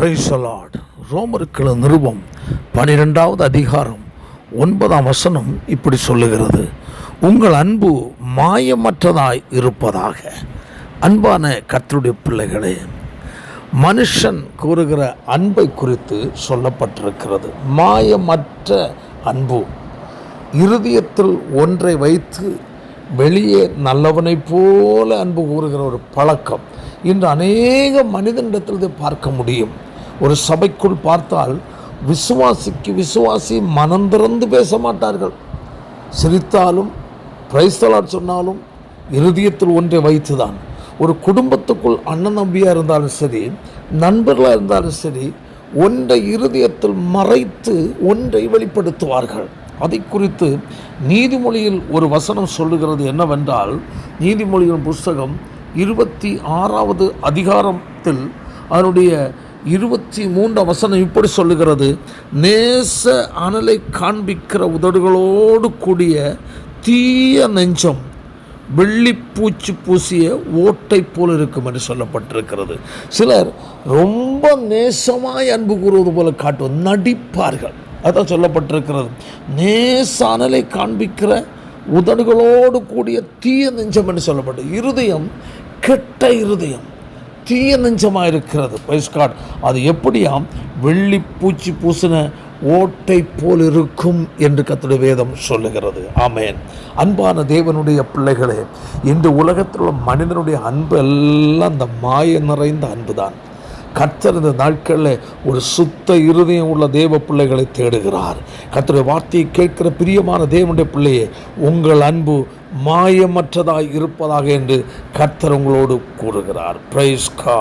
பிரைசலாட் ரோமருக்கள நிருபம் பனிரெண்டாவது அதிகாரம் ஒன்பதாம் வசனம் இப்படி சொல்லுகிறது. உங்கள் அன்பு மாயமற்றதாய் இருப்பதாக. அன்பான கத்தருடைய பிள்ளைகளே மனுஷன் கூறுகிற அன்பை குறித்து சொல்லப்பட்டிருக்கிறது. மாயமற்ற அன்பு. இருதயத்தில் ஒன்றை வைத்து வெளியே நல்லவனைப் போல அன்பு கூறுகிற ஒரு பழக்கம். இன்று அநேக மனிதனிடத்தில் பார்க்க முடியும். ஒரு சபைக்குள் பார்த்தால் விசுவாசிக்கு விசுவாசி மனம் திறந்து பேச மாட்டார்கள். சிரித்தாலும் பிரைஸ்தலாட் சொன்னாலும் இருதயத்தில் ஒன்றை வைத்துதான். ஒரு குடும்பத்துக்குள் அண்ணன் தம்பியாக இருந்தாலும் சரி நண்பர்களாக இருந்தாலும் சரி ஒன்றை இருதயத்தில் மறைத்து ஒன்றை வெளிப்படுத்துவார்கள். அதை குறித்து நீதிமொழியில் ஒரு வசனம் சொல்லுகிறது என்னவென்றால் நீதிமொழியின் புஸ்தகம் இருபத்தி ஆறாவது அதிகாரத்தில் அதனுடைய இருபத்தி மூன்றாம் வசனம் இப்படி சொல்லுகிறது. நேச அனலை காண்பிக்கிற உதடுகளோடு கூடிய தீய நெஞ்சம் வெள்ளிப்பூச்சி பூசிய ஓட்டை போல் இருக்கும் என்று சொல்லப்பட்டிருக்கிறது. சிலர் ரொம்ப நேசமாய் அன்பு கூறுவது போல காட்டுவது நடிப்பார்கள். அதான் சொல்லப்பட்டிருக்கிறது. நேச அனலை காண்பிக்கிற உதடுகளோடு கூடிய தீய நெஞ்சம் என்று சொல்லப்பட்டு இருதயம் கெட்ட இருதயம் தீய நெஞ்சமாக இருக்கிறது. பைஸ்காட் அது எப்படியாம் வெள்ளி பூச்சி பூசின ஓட்டை போல் இருக்கும் என்று கத்துடைய வேதம் சொல்லுகிறது. ஆமேன். அன்பான தேவனுடைய பிள்ளைகளே இன்று உலகத்தில் உள்ள மனிதனுடைய அன்பு எல்லாம் அந்த மாய நிறைந்த அன்பு தான் கர்த்தர் இந்த நாட்களில் ஒரு சுத்த இருதயம் உள்ள தேவ பிள்ளைகளை தேடுகிறார். கர்த்தருடைய வார்த்தையை கேட்கிற பிரியமான தேவனுடைய பிள்ளையே உங்கள் அன்பு மாயமற்றதாய் இருப்பதாக என்று கர்த்தர் உங்களோடு கூறுகிறார். பிரைஸ்கா